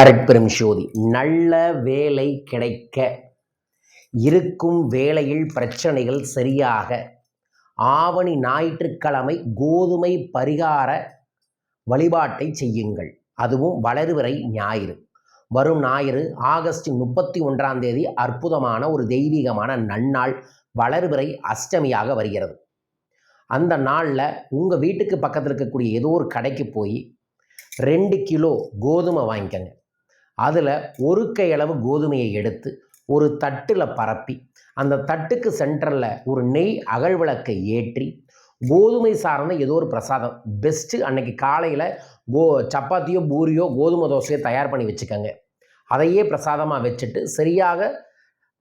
அருட்பெரும் சோதி நல்ல வேலை கிடைக்க இருக்கும் வேலையில் பிரச்சனைகள் சரியாக ஆவணி ஞாயிற்றுக்கிழமை கோதுமை பரிகார வழிபாட்டை செய்யுங்கள். அதுவும் வளர்வரை ஞாயிறு. வரும் ஞாயிறு ஆகஸ்ட் முப்பத்தி ஒன்றாம் தேதி அற்புதமான ஒரு தெய்வீகமான நன்னாள் வளர்விறை அஷ்டமியாக வருகிறது. அந்த நாளில் உங்கள் வீட்டுக்கு பக்கத்தில் இருக்கக்கூடிய ஏதோ ஒரு கடைக்கு போய் ரெண்டு கிலோ கோதுமை வாங்கிக்கோங்க. அதில் ஒரு கையளவு கோதுமையை எடுத்து ஒரு தட்டில் பரப்பி அந்த தட்டுக்கு சென்டரில் ஒரு நெய் அகழ்விளக்கை ஏற்றி கோதுமை சார்ந்த ஏதோ ஒரு பிரசாதம் பெஸ்ட்டு அன்னைக்கு காலையில் கோ சப்பாத்தியோ பூரியோ கோதுமை தோசையோ தயார் பண்ணி வச்சுக்கோங்க. அதையே பிரசாதமாக வச்சுட்டு சரியாக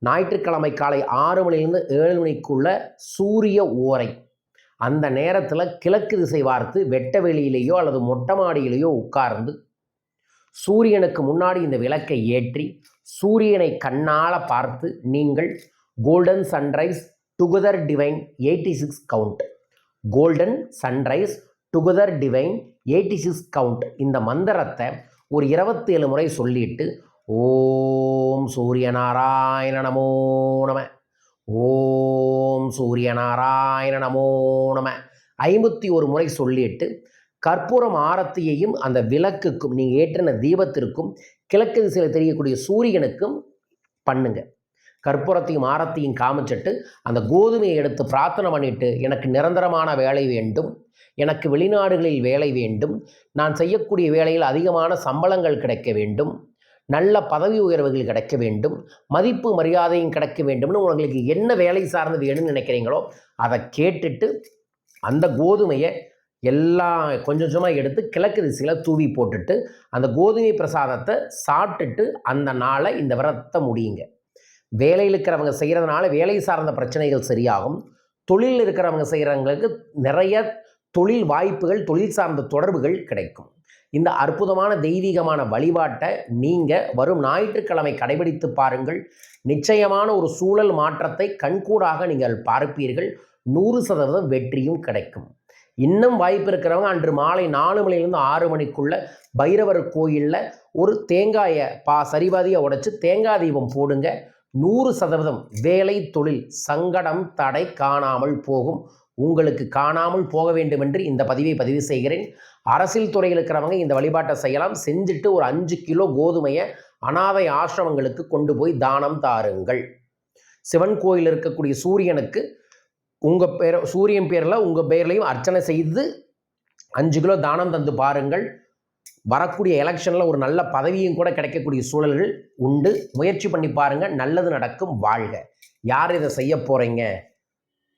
ஞாயிற்றுக்கிழமை காலை ஆறு மணிலேருந்து ஏழு மணிக்குள்ள சூரிய ஓரை அந்த நேரத்தில் கிழக்கு திசை வார்த்து வெட்ட வெளியிலேயோ அல்லது மொட்டை மாடியிலேயோ உட்கார்ந்து சூரியனுக்கு முன்னாடி இந்த விளக்கை ஏற்றி சூரியனை கண்ணால் பார்த்து நீங்கள் golden sunrise together divine eighty six count golden sunrise together divine eighty six count இந்த மந்திரத்தை ஒரு இருபத்தேழு முறை சொல்லிட்டு ஓம் சூரிய நாராயண நமோ நம ஓம் சூரிய நாராயண நமோ நம ஐம்பத்தி ஒரு முறை சொல்லிட்டு கற்பூரம் ஆரத்தியையும் அந்த விளக்குக்கும் நீங்கள் ஏற்றின தீபத்திற்கும் கிழக்கு திசையில் தெரியக்கூடிய சூரியனுக்கும் பண்ணுங்க. கற்பூரத்தையும் ஆரத்தையும் காமிச்சிட்டு அந்த கோதுமையை எடுத்து பிரார்த்தனை பண்ணிட்டு எனக்கு நிரந்தரமான வேலை வேண்டும் எனக்கு வெளிநாடுகளில் வேலை வேண்டும் நான் செய்யக்கூடிய வேலையில் அதிகமான சம்பளங்கள் கிடைக்க வேண்டும் நல்ல பதவி உயர்வுகள் கிடைக்க வேண்டும் மதிப்பு மரியாதையும் கிடைக்க வேண்டும்னு உங்களுக்கு என்ன வேலை சார்ந்து வேணும்னு நினைக்கிறீங்களோ அதை கேட்டுட்டு அந்த கோதுமையை எல்லாம் கொஞ்சம் கொஞ்சமாக எடுத்து கிழக்கு திசையில் தூவி போட்டுட்டு அந்த கோதுமை பிரசாதத்தை சாப்பிட்டுட்டு அந்த நாளை இந்த விரதத்தை முடியுங்க. வேலையில் இருக்கிறவங்க செய்கிறதுனால வேலை சார்ந்த பிரச்சனைகள் சரியாகும். தொழில் இருக்கிறவங்க செய்கிறவங்களுக்கு நிறைய தொழில் வாய்ப்புகள் தொழில் சார்ந்த தொடர்புகள் கிடைக்கும். இந்த அற்புதமான தெய்வீகமான வழிபாட்டை நீங்கள் வரும் ஞாயிற்றுக்கிழமை கடைபிடித்து பாருங்கள். நிச்சயமான ஒரு சூழல் மாற்றத்தை கண்கூடாக நீங்கள் பார்ப்பீர்கள். நூறு சதவீதம் வெற்றியும் கிடைக்கும். இன்னும் வாய்ப்பு இருக்கிறவங்க அன்று மாலை நாலு மணிலேருந்து ஆறு மணிக்குள்ள பைரவர் கோயிலில் ஒரு தேங்காயை பா சரிபாதியை உடைச்சி தேங்காய் தீபம் போடுங்க. நூறு சதவீதம் வேலை தொழில் சங்கடம் தடை காணாமல் போகும். உங்களுக்கு காணாமல் போக வேண்டும் என்று இந்த பதிவை பதிவு செய்கிறேன். அரசியல் துறையில் இருக்கிறவங்க இந்த வழிபாட்டை செய்யலாம். செஞ்சுட்டு ஒரு அஞ்சு கிலோ கோதுமையை அனாதை ஆசிரமங்களுக்கு கொண்டு போய் தானம் தாருங்கள். சிவன் கோயில் இருக்கக்கூடிய சூரியனுக்கு உங்கள் பேர் சூரியன் பேரில் உங்கள் பேர்லையும் அர்ச்சனை செய்து அஞ்சு கிலோ தானம் தந்து பாருங்கள். வரக்கூடிய எலெக்ஷனில் ஒரு நல்ல பதவியும் கூட கிடைக்கக்கூடிய சூழல்கள் உண்டு. முயற்சி பண்ணி பாருங்கள் நல்லது நடக்கும் வாழ்க. யார் இதை செய்ய போகிறீங்க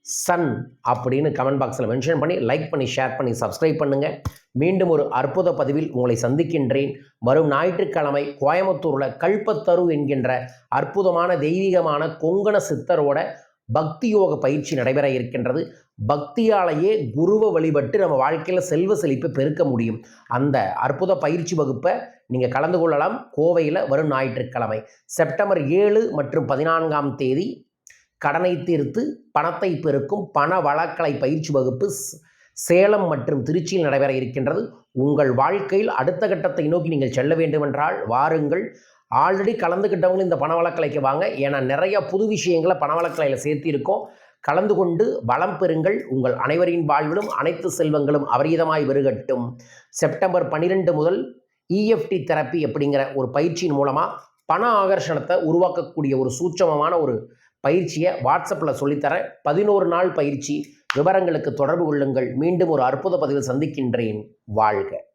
சன் அப்படின்னு கமெண்ட் பாக்ஸில் மென்ஷன் பண்ணி லைக் பண்ணி ஷேர் பண்ணி சப்ஸ்கிரைப் பண்ணுங்கள் மீண்டும் ஒரு அற்புத பதிவில் உங்களை சந்திக்கின்றேன். வரும் ஞாயிற்றுக்கிழமை கோயம்புத்தூரில் கல்பத்தரு என்கின்ற அற்புதமான தெய்வீகமான கொங்கண சித்தரோட பக்தி யோக பயிற்சி நடைபெற இருக்கின்றது. பக்தியாலேயே குருவை வழிபட்டு நம்ம வாழ்க்கையில் செல்வ செழிப்பை பெருக்க முடியும். அந்த அற்புத பயிற்சி வகுப்பை நீங்கள் கலந்து கொள்ளலாம். கோவையில் வரும் ஞாயிற்றுக்கிழமை. செப்டம்பர் ஏழு மற்றும் பதினான்காம் தேதி கடனை தீர்த்து பணத்தை பெருக்கும் பண வழக்கலை பயிற்சி வகுப்பு சேலம் மற்றும் திருச்சியில் நடைபெற இருக்கின்றது. உங்கள் வாழ்க்கையில் அடுத்த கட்டத்தை நோக்கி நீங்கள் செல்ல வேண்டுமென்றால் வாருங்கள். ஆல்ரெடி கலந்துக்கிட்டவங்களும் இந்த பணவளக்கலைக்கு வாங்க. ஏன்னா நிறைய புது விஷயங்களை பணவளக்கலையில் சேர்த்திருக்கோம். கலந்து கொண்டு வளம் பெறுங்கள். உங்கள் அனைவரின் வாழ்விலும் அனைத்து செல்வங்களும் அபரீதமாய் வருகட்டும். செப்டம்பர் பன்னிரெண்டு முதல் இஎஃப்டி தெரப்பி அப்படிங்கிற ஒரு பயிற்சியின் மூலமாக பண ஆகர்ஷணத்தை உருவாக்கக்கூடிய ஒரு சூட்சமமான ஒரு பயிற்சியை வாட்ஸ்அப்பில் சொல்லித்தரேன். பதினோரு நாள் பயிற்சி. விவரங்களுக்கு தொடர்பு கொள்ளுங்கள். மீண்டும் ஒரு அற்புத பதிவில் சந்திக்கின்றேன். வாழ்க.